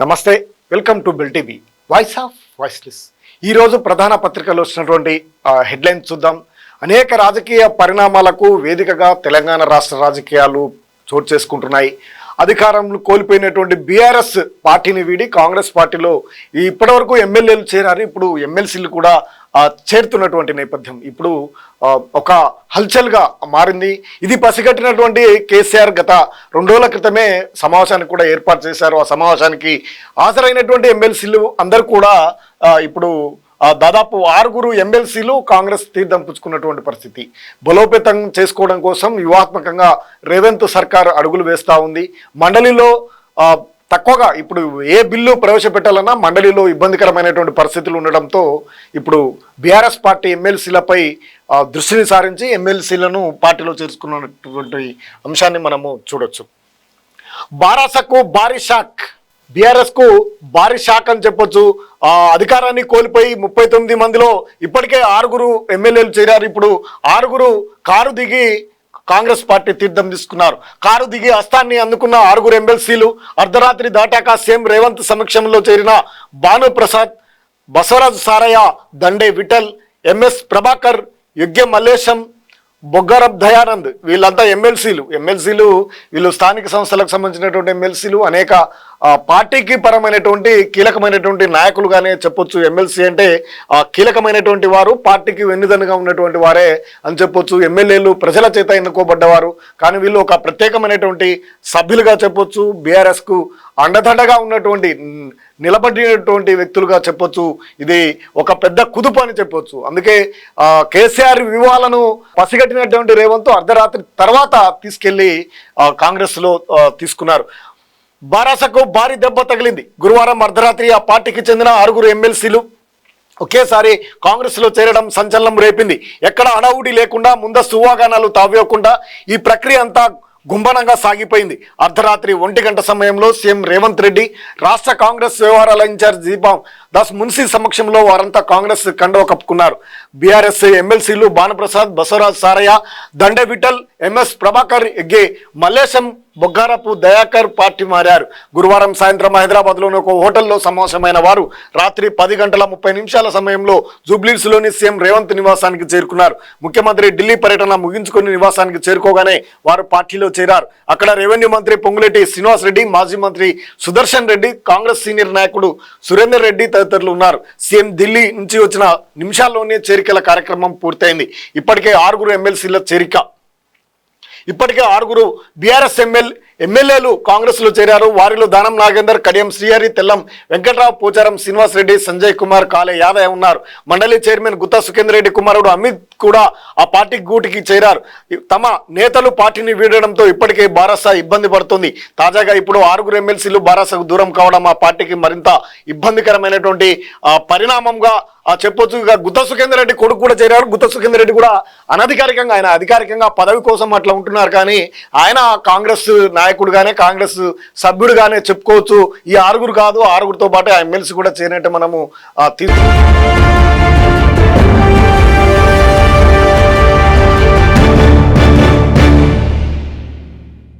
నమస్తే welcome to bill TV. Voice of voiceless ఈరోజు ప్రధాన పత్రికలో వచ్చినటువంటి హెడ్లైన్ చూద్దాం. అనేక రాజకీయ పరిణామాలకు వేదికగా తెలంగాణ రాష్ట్ర రాజకీయాలు చోటు చేసుకుంటున్నాయి. అధికారంలో కోల్పోయినటువంటి బీఆర్ఎస్ పార్టీని వీడి కాంగ్రెస్ పార్టీలో ఇప్పటివరకు ఎమ్మెల్యేలు చేరారు. ఇప్పుడు ఎమ్మెల్సీలు కూడా చేరుతున్నటువంటి నేపథ్యం. ఇప్పుడు ఒక హల్చల్గా మారింది. ఇది పసిగట్టినటువంటి కేసీఆర్ గత రెండు రోజుల క్రితమే సమావేశానికి కూడా ఏర్పాటు చేశారు. ఆ సమావేశానికి హాజరైనటువంటి ఎమ్మెల్సీలు అందరూ కూడా ఇప్పుడు దాదాపు ఆరుగురు ఎమ్మెల్సీలు కాంగ్రెస్ తీర్థం పుచ్చుకున్నటువంటి పరిస్థితి. బలోపేతం చేసుకోవడం కోసం వ్యూహాత్మకంగా రేవంత్ సర్కార్ అడుగులు వేస్తూ ఉంది. మండలిలో తక్కువగా ఇప్పుడు ఏ బిల్లు ప్రవేశపెట్టాలన్నా మండలిలో ఇబ్బందికరమైనటువంటి పరిస్థితులు ఉండడంతో ఇప్పుడు బీఆర్ఎస్ పార్టీ ఎమ్మెల్సీలపై దృష్టిని సారించి ఎమ్మెల్సీలను పార్టీలో చేర్చుకున్నటువంటి అంశాన్ని మనము చూడొచ్చు. బారాసకు భారీ షాక్. బీఆర్ఎస్కు భారీ షాక్ అని చెప్పొచ్చు. ఆ అధికారాన్ని కోల్పోయి ముప్పై తొమ్మిది మందిలో ఇప్పటికే ఆరుగురు ఎమ్మెల్యేలు చేరారు. ఇప్పుడు ఆరుగురు కారు దిగి కాంగ్రెస్ పార్టీ తీర్థం తీసుకున్నారు. కారు దిగి హస్తాన్ని అందుకున్న ఆరుగురు ఎమ్మెల్సీలు అర్ధరాత్రి దాటాక సీఎం రేవంత్ సమక్షంలో చేరిన భానుప్రసాద్ బసవరాజు సారయ్య దండే విఠల్ ఎంఎస్ ప్రభాకర్ యజ్ఞ మల్లేశం బొగ్గరబ్ దయానంద్ వీళ్ళంతా ఎమ్మెల్సీలు. ఎమ్మెల్సీలు వీళ్ళు స్థానిక సంస్థలకు సంబంధించినటువంటి ఎమ్మెల్సీలు అనేక పార్టీకి పరమైనటువంటి కీలకమైనటువంటి నాయకులుగానే చెప్పొచ్చు. ఎమ్మెల్సీ అంటే ఆ, కీలకమైనటువంటి వారు పార్టీకి వెన్నుదన్నుగా ఉన్నటువంటి వారే అని చెప్పొచ్చు. ఎమ్మెల్యేలు ప్రజల చేత ఎన్నుకోబడ్డవారు. కానీ వీళ్ళు ఒక ప్రత్యేకమైనటువంటి సభ్యులుగా చెప్పొచ్చు. బీఆర్ఎస్కు అండదండగా ఉన్నటువంటి నిలబడినటువంటి వ్యక్తులుగా చెప్పొచ్చు. ఇది ఒక పెద్ద కుదుపు అని చెప్పొచ్చు. అందుకే కేసీఆర్ వివాహాలను పసిగట్టినటువంటి రేవంత్ అర్ధరాత్రి తర్వాత తీసుకెళ్ళి కాంగ్రెస్లో తీసుకున్నారు. బారాసకు భారీ దెబ్బ తగిలింది. గురువారం అర్ధరాత్రి ఆ పార్టీకి చెందిన ఆరుగురు ఎమ్మెల్సీలు ఒకేసారి కాంగ్రెస్లో చేరడం సంచలనం రేపింది. ఎక్కడ అడవుడి లేకుండా ముందస్తు ఊహాగానాలు తావ్వకుండా ఈ ప్రక్రియ అంతా గుంభనంగా సాగిపోయింది. అర్ధరాత్రి ఒంటి గంట సమయంలో సీఎం రేవంత్ రెడ్డి రాష్ట్ర కాంగ్రెస్ వ్యవహారాల ఇన్ఛార్జ్ దీపం దాస్ మున్సీ సమక్షంలో వారంతా కాంగ్రెస్ కండవ కప్పుకున్నారు. బీఆర్ఎస్ ఎమ్మెల్సీలు భానుప్రసాద్ బసవరాజ్ సారయ్య దండే విఠల్ ఎంఎస్ ప్రభాకర్ ఎగ్గే మల్లేశం బొగ్గారపు దయాకర్ పార్టీ మారారు. గురువారం సాయంత్రం హైదరాబాద్లోని ఒక హోటల్లో సమావేశమైన వారు రాత్రి పది గంటల ముప్పై నిమిషాల సమయంలో జూబ్లీస్లోని సీఎం రేవంత్ నివాసానికి చేరుకున్నారు. ముఖ్యమంత్రి ఢిల్లీ పర్యటన ముగించుకుని నివాసానికి చేరుకోగానే వారు పార్టీలో చేరారు. అక్కడ రెవెన్యూ మంత్రి పొంగులేటి శ్రీనివాస్ రెడ్డి మాజీ మంత్రి సుదర్శన్ రెడ్డి కాంగ్రెస్ సీనియర్ నాయకుడు సురేందర్ రెడ్డి తదితరులు ఉన్నారు. సీఎం ఢిల్లీ నుంచి వచ్చిన నిమిషాల్లోనే చేరికల కార్యక్రమం పూర్తయింది. ఇప్పటికే ఆరుగురు ఎమ్మెల్సీల చేరిక ఇప్పటికే ఆరుగురు బీఆర్ఎస్ ఎమ్మెల్యే ఎమ్మెల్యేలు కాంగ్రెస్లో చేరారు. వారిలో దానం నాగేందర్ కడియం శ్రీహరి తెల్లం వెంకట్రావు పోచారం శ్రీనివాస్ రెడ్డి సంజయ్ కుమార్ కాలే యాదవ్ ఉన్నారు. మండలి చైర్మన్ గుత్తా సుఖేందర్ రెడ్డి కుమారుడు అమిత్ కూడా ఆ పార్టీ గూటికి చేరారు. తమ నేతలు పార్టీని వీడడంతో ఇప్పటికే బారాసా ఇబ్బంది పడుతుంది. తాజాగా ఇప్పుడు ఆరుగురు ఎమ్మెల్సీలు బారాసాకు దూరం కావడం ఆ పార్టీకి మరింత ఇబ్బందికరమైనటువంటి పరిణామంగా చెప్పొచ్చు. ఇక గుత్త సుఖేందర్ రెడ్డి కొడుకు కూడా చేరారు. గుత్త సుఖేందర్ రెడ్డి కూడా అనధికారికంగా ఆయన అధికారికంగా పదవి కోసం అట్లా ఉంటున్నారు. కానీ ఆయన కాంగ్రెస్ నాయకుడుగానే కాంగ్రెస్ సభ్యుడుగానే చెప్పుకోవచ్చు. ఈ ఆరుగురు కాదు ఆరుగురితో పాటు ఆ ఎమ్మెల్సీ కూడా చేరినట్టు మనము తీసుకు